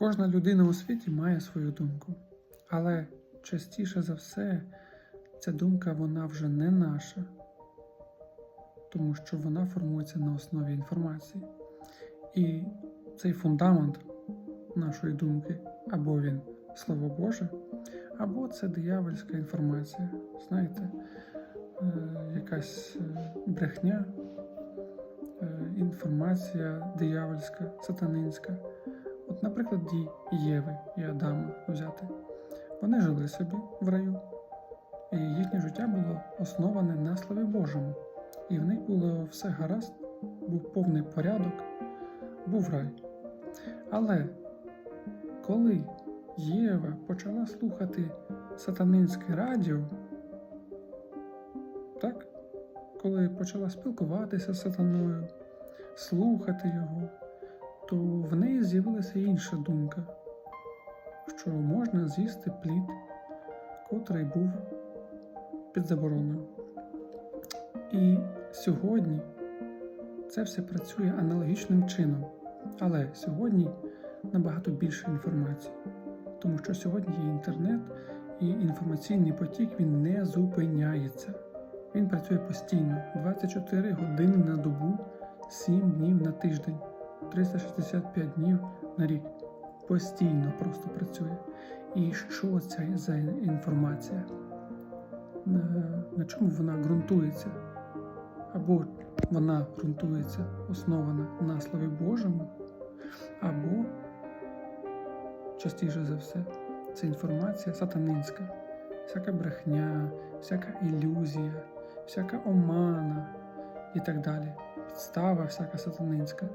Кожна людина у світі має свою думку, але частіше за все ця думка вона вже не наша, тому що вона формується на основі інформації. І цей фундамент нашої думки або він Слово Боже, або це диявольська інформація. Знаєте, е, якась е, брехня, е, інформація диявольська, сатанинська. Наприклад, дій Єви і Адама взяти. Вони жили собі в раю, і їхнє життя було основане на Слові Божому. І в них було все гаразд, був повний порядок, був рай. Але коли Єва почала слухати сатанинське радіо, так? Коли почала спілкуватися з сатаною, слухати його, то в неї з'явилася інша думка, що можна з'їсти плід, котрий був під забороною. І сьогодні це все працює аналогічним чином, але сьогодні набагато більше інформації, тому що сьогодні є інтернет і інформаційний потік він не зупиняється. Він працює постійно 24 години на добу, 7 днів на тиждень, 365 днів на рік. Постійно просто працює. І що це за інформація? На, на чому вона ґрунтується? Або вона ґрунтується, основана на Слові Божому, або, частіше за все, це інформація сатанинська, всяка брехня, всяка ілюзія, всяка омана і так далі. Підстава всяка сатанинська.